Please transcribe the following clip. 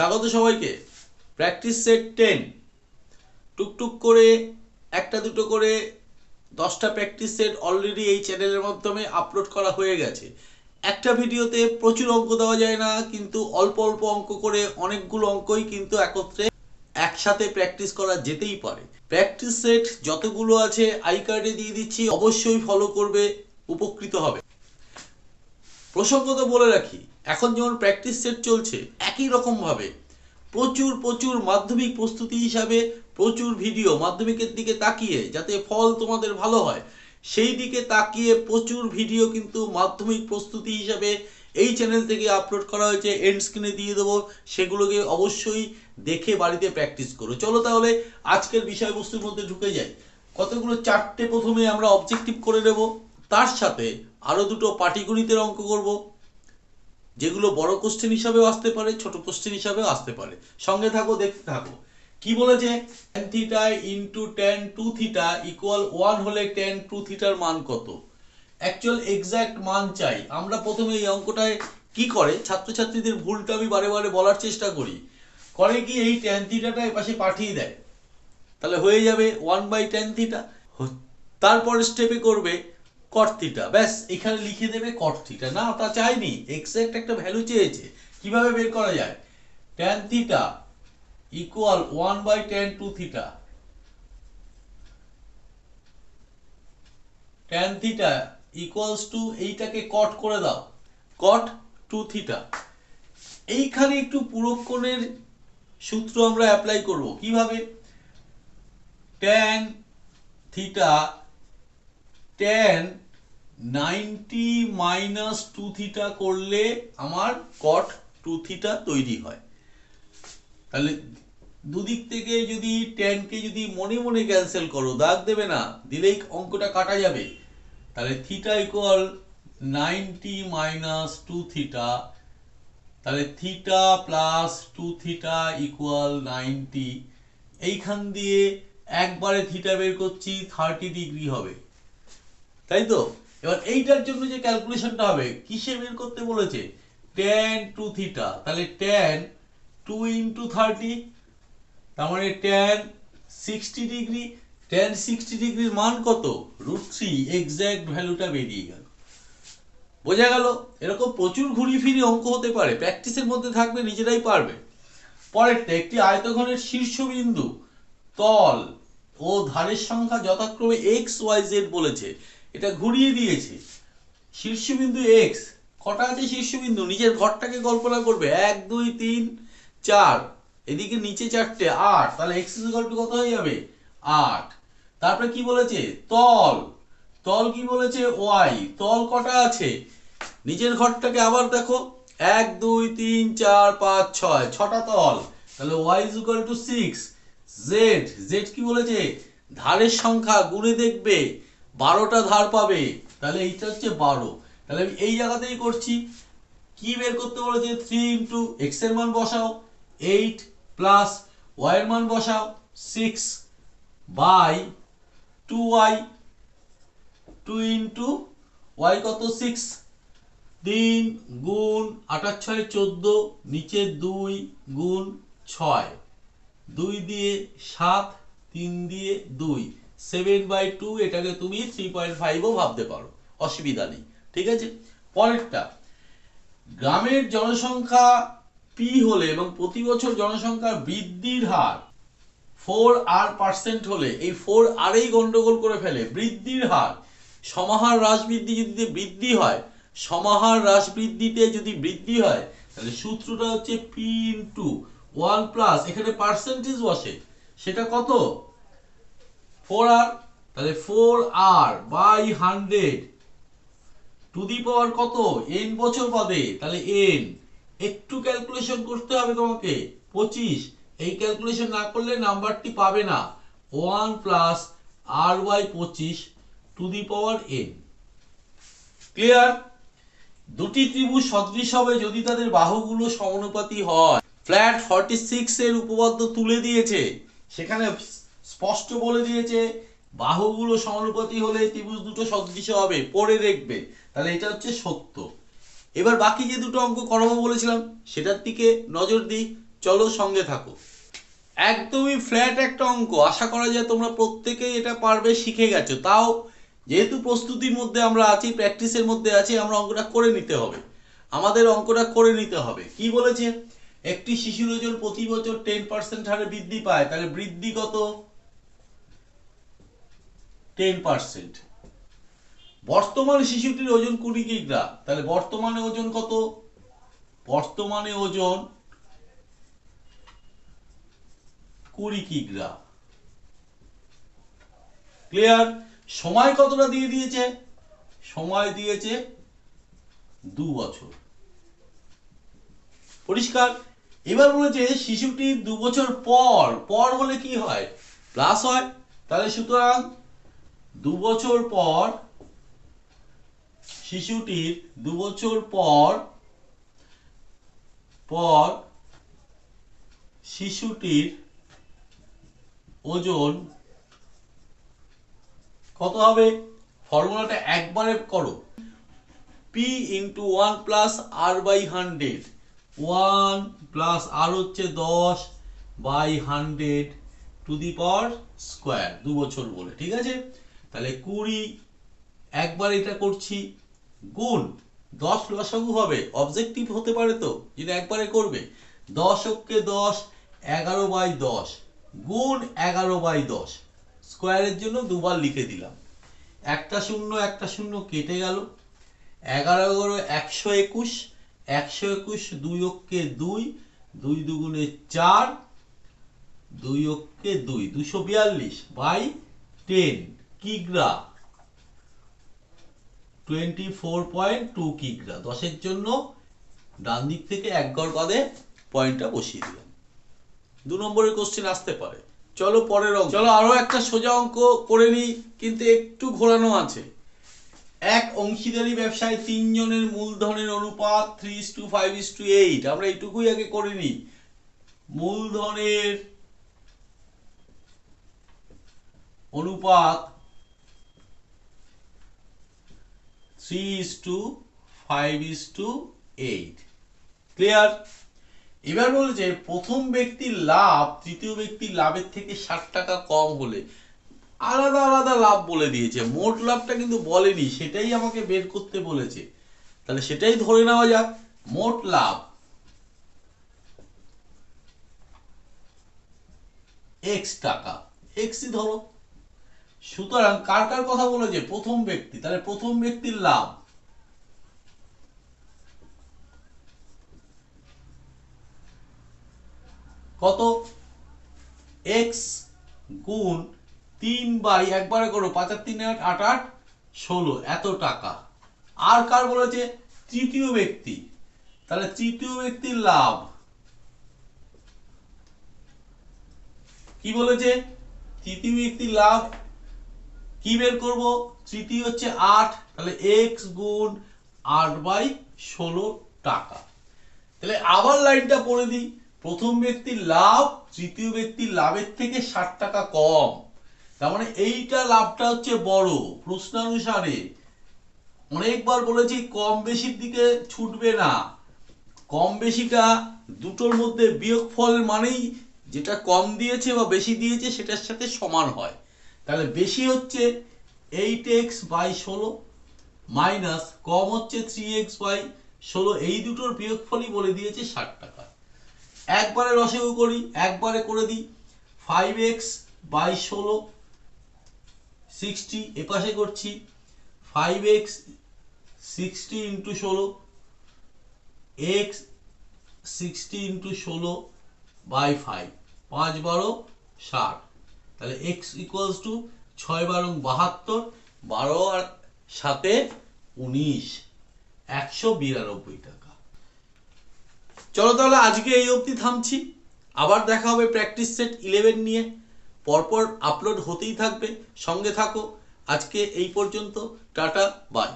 স্বাগত সবাইকে। Practice set ten. টুকটুক করে একটা দুটো করে দশটা প্র্যাকটিস সেট অলরেডি এই চ্যানেলের মাধ্যমে আপলোড করা হয়ে গেছে। একটা ভিডিওতে প্রচুর অঙ্ক দেওয়া যায় না, কিন্তু অল্প অল্প অঙ্ক করে অনেকগুলো অঙ্কই কিন্তু একত্রে একসাথে প্র্যাকটিস করা যেতেই পারে। প্র্যাকটিস সেট যতগুলো আছে, আই কার্ডে দিয়ে দিচ্ছি, অবশ্যই ফলো করবে, উপকৃত হবে। প্রসঙ্গত বলে রাখি, এখন যেমন প্র্যাকটিস সেট চলছে, একই রকম ভাবে। প্রচুর প্রচুর মাধ্যমিক প্রস্তুতি হিসাবে প্রচুর ভিডিও মাধ্যমিকের দিকে তাকিয়ে যাতে ফল তোমাদের ভালো হয়, সেই দিকে তাকিয়ে প্রচুর ভিডিও কিন্তু মাধ্যমিক প্রস্তুতি হিসাবে এই চ্যানেল থেকে আপলোড করা হয়েছে এন্ড স্ক্রিনে দিয়ে দেবো, সেগুলোকে অবশ্যই দেখে বাড়িতে প্র্যাকটিস করো। চলো তাহলে আজকের বিষয়বস্তুর মধ্যে ঢুকে যাই। কতগুলো চারটে প্রথমে আমরা অবজেক্টিভ করে নেব, তার সাথে আরও দুটো পাটিগণিতের অঙ্ক করব, যেগুলো বড় কোশ্চেন হিসাবেও আসতে পারে, ছোট কোশ্চেন হিসাবেও আসতে পারে। সঙ্গে থাকো, দেখতে থাকো। কি বলেছে? tan theta into tan two theta equal one হলে টেন টু থিটার মান কত? অ্যাকচুয়াল এক্সাক্ট মান চাই। আমরা প্রথমে এই অঙ্কটায় কি করে, ছাত্রছাত্রীদের ভুলটা আমি বারে বারে বলার চেষ্টা করি। করে কি এই টেন থিটাটা এপাশে পাঠিয়ে দেয়? তাহলে হয়ে যাবে ওয়ান বাই টেন থিটা তারপরে স্টেপে করবে কট থিটা ব্যাস, এখানে লিখে দেবে কট থিটা না, তা চাইনি। এক্সাক্ট একটা ভ্যালু চেয়েছে। কীভাবে বের করা যায়? Tan theta equal one by tan two theta tan theta equals to এইটাকে কট করে দাও। কট টু থিটা এইখানে একটু পুরক্ষণের সূত্র আমরা অ্যাপ্লাই করব। কীভাবে? Tan theta tan ninety minus two theta করলে আমার কট টু থিটা তৈরি হয়। তাহলে দুদিক থেকে যদি ট্যানকে যদি মনে মনে ক্যান্সেল করো, দাগ দেবে না, দিলেই অঙ্কটা কাটা যাবে। তাহলে theta equal ninety minus two theta তাহলে theta plus two theta equal ninety এইখান দিয়ে একবারে থিটা বের করছি থার্টি ডিগ্রি হবে। তাই তো? এবার এইটার জন্য যে ক্যালকুলেশনটা হবে, কিসে বের করতে বলেছে? ট্যান টু থিটা তাহলে ট্যান টু ইন্টু থার্টি তার মানে tan sixty degree tan sixty ডিগ্রির মান কত? রুট থ্রি এক্স্যাক্ট ভ্যালুটা বেরিয়ে গেল। বোঝা গেল? এরকম প্রচুর ঘুরি ফিরি অঙ্ক হতে পারে প্র্যাকটিসের মধ্যে থাকবে, নিজেরাই পারবে। পরেরটা, একটি আয়তঘনের শীর্ষবিন্দু, তল ও ধারের সংখ্যা যথাক্রমে এক্স ওয়াই জেড বলেছে। এটা ঘুরিয়ে দিয়েছে। শীর্ষবিন্দু এক্স কটা আছে শীর্ষবিন্দু? নিজের ঘরটাকে কল্পনা করবে। এক, দুই, তিন, চার। এদিকে নিচে চারটে, আট। তাহলে এক্স টু কত হয়ে যাবে? আট। তারপরে কি বলেছে? তল। তল কি বলেছে? ওয়াই তল কটা আছে? নিজের ঘরটাকে আবার দেখো। এক, দুই, তিন, চার, পাঁচ, ছয়। ছটা তল। তাহলে Y is equal to six Z Z কি বলেছে? ধারের সংখ্যা গুণে দেখবে। বারোটা ধার পাবে। তাহলে এইটা হচ্ছে বারো। তাহলে আমি এই জায়গাতেই করছি। কি বের করতে বলেছে? থ্রি ইন্টু এক্সের মান বসাও। এইট প্লাস ওয়াই মান বসাও। Six by two Y two into Y কত? সিক্স তিন গুণ আটার ছয় চোদ্দ, নিচে দুই গুণ ছয়। দুই দিয়ে সাত, তিন দিয়ে দুই। সেভেন বাই টু এটাকে তুমি থ্রি পয়েন্ট ফাইভও ভাবতে পারো। অসুবিধা নেই। ঠিক আছে? পরেরটা, গ্রামের জনসংখ্যা পি হলে এবং প্রতি বছর জনসংখ্যা বৃদ্ধির হার ফোর আর পার্সেন্ট হলে, এই ফোর আরেই গন্ডগোল করে ফেলে, বৃদ্ধির হার। সমাহার হ্রাস বৃদ্ধি যদি বৃদ্ধি হয়, সমাহার হ্রাস বৃদ্ধিতে যদি বৃদ্ধি হয়, তাহলে সূত্রটা হচ্ছে পি ইন্টু ওয়ান প্লাস এখানে পার্সেন্টেজ বসে। সেটা কত? ফোর আর তাহলে four R by hundred to the power কত? এন বছর বাদে তাহলে এন একটু ক্যালকুলেশন করতে হবে তোমাকে। পঁচিশ। এই ক্যালকুলেশন না করলে নাম্বারটি পাবে না। ওয়ান প্লাস আর ওয়াই পঁচিশ to the power N clear দুটি ত্রিভুজ সদৃশ হবে যদি তাদের বাহুগুলো সমানুপাতি হয়। ফ্ল্যাট ফর্টি সিক্স এর উপপাদ্য তুলে দিয়েছে। সেখানে স্পষ্ট বলে দিয়েছে, বাহুগুলো সমানুপাতি হলে ত্রিভুজ দুটো সদৃশ হবে, পড়ে দেখবে। তাহলে এটা হচ্ছে সত্য। এবার বাকি যে দুটো অঙ্ক করাবো বলেছিলাম, সেটার দিকে নজর দিই। চলো সঙ্গে থাকো। একদমই ফ্ল্যাট একটা অঙ্ক, আশা করা যায় তোমরা প্রত্যেকেই এটা পারবে, শিখে গেছো। তাও যেহেতু প্রস্তুতির মধ্যে আমরা আছি, প্র্যাকটিসের মধ্যে আছি, আমরা অঙ্কটা করে নিতে হবে। আমাদের অঙ্কটা করে নিতে হবে। কি বলেছে? একটি শিশুর ওজন প্রতি বছর টেন পার্সেন্ট হারে বৃদ্ধি পায়, তাহলে বৃদ্ধি কত টেন পার্সেন্ট বর্তমানে শিশুটির ওজন কুড়ি কিগ্রা। তাহলে বর্তমানে ওজন কত? বর্তমানে ওজন কুড়ি কিগ্রা। ক্লিয়ার সময় কতটা দিয়ে দিয়েছে? সময় দিয়েছে দু বছর। পরিষ্কার? এবার বলেছে শিশুটির দু বছর পর পর বলে কি হয়? প্লাস হয়? তাহলে সুতরাং দু বছর পর শিশুটির দু বছর পর পর শিশুটির ওজন কত হবে? ফর্মুলাটা একবারে করো। P into one plus R by hundred one plus R হচ্ছে দশ by hundred to the power square দু বছর বলে, ঠিক আছে? তাহলে কুড়ি, একবার এটা করছি, গুণ, দশ লসাগু হবে অবজেক্টিভ হতে পারে তো যেটা একবারে করবে। দশ অক্ষে দশ, এগারো বাই দশ, গুণ এগারো বাই দশ স্কোয়ারের জন্য দুবার লিখে দিলাম। একটা শূন্য একটা শূন্য কেটে গেল। এগারো এগারো, একশো একুশ একশো একুশ দুই অক্ষে দুই দুই দুগুণে চার, দুই অক্ষে দুই, দুশো বিয়াল্লিশ বাই টেন কিগ্রা। টোয়েন্টি ফোর পয়েন্ট টু কিগ্রা। দশের জন্য ডান দিক থেকে এক গড় বাদে পয়েন্টটা বসিয়ে দিলাম। দু নম্বরের কোশ্চেন আসতে পারে। চলো পরের অঙ্ক। চলো আরও একটা সোজা অঙ্ক করে নিই, কিন্তু একটু ঘোরানো আছে। এক অংশীদারি ব্যবসায় তিনজনের মূলধনের অনুপাত three is to five is to eight আমরা এইটুকুই আগে করে নিই। মূলধনের অনুপাত three is to five is to eight clear এবার বলেছে প্রথম ব্যক্তির লাভ, তৃতীয় ব্যক্তির লাভের থেকে ষাট টাকা কম হলে আলাদা আলাদা লাভ বলে দিয়েছে। মোট লাভটা কিন্তু বলেনি, সেটাই আমাকে বের করতে বলেছে। তাহলে সেটাই ধরে নেওয়া যাক, মোট লাভ। এক্স টাকা। এক্সই ধরো। সুতরাং কার কার কথা বলেছে প্রথম ব্যক্তি? তাহলে প্রথম ব্যক্তির লাভ। কত? এক্স গুণ তিন বাই একবারে করো পাঁচার তিন আট আট আট ষোলো, এত টাকা। আর কার বলেছে? তৃতীয় ব্যক্তি। তাহলে তৃতীয় ব্যক্তির লাভ। কি বলেছে? তৃতীয় ব্যক্তির লাভ কি বের করব? তৃতীয় হচ্ছে আট, তাহলে এক্স গুণ আট বাই ষোলো টাকা। তাহলে আবার লাইনটা পড়ে দিই। প্রথম ব্যক্তির লাভ, তৃতীয় ব্যক্তির লাভের থেকে ষাট টাকা কম। তার মানে এইটা লাভটা হচ্ছে বড়, প্রশ্নানুসারে। অনেকবার বলেছি, কম বেশির দিকে ছুটবে না। কম বেশিটা দুটোর মধ্যে বিয়োগ ফল মানেই যেটা কম দিয়েছে বা বেশি দিয়েছে, সেটার সাথে সমান হয়। তাহলে বেশি হচ্ছে এইট এক্স বাই ষোলো মাইনাস কম হচ্ছে থ্রি এক্স বাই ষোলো, এই দুটোর বিয়োগফলই বলে দিয়েছে ষাট টাকা। একবারে রসেও করি, একবারে করে দিই। ফাইভ এক্স বাই ষোলো সিক্সটি এপাশে করছি। ফাইভ এক্স সিক্সটি ইন্টু ষোলো এক্স সিক্সটি ইন্টু ষোলো বাই ফাইভ পাঁচ বারো, ষাট। তাহলে এক্স ইকুয়ালস টু ছয় বারো বাহাত্তর, বারো আর সাতে উনিশ, একশো বিরানব্বই টাকা। চলো তাহলে আজকে এই অবধি থামছি। আবার দেখা হবে প্র্যাকটিস সেট ইলেভেন নিয়ে। পরপর আপলোড হতেই থাকবে। সঙ্গে থাকো। আজকে এই পর্যন্ত। Tata bye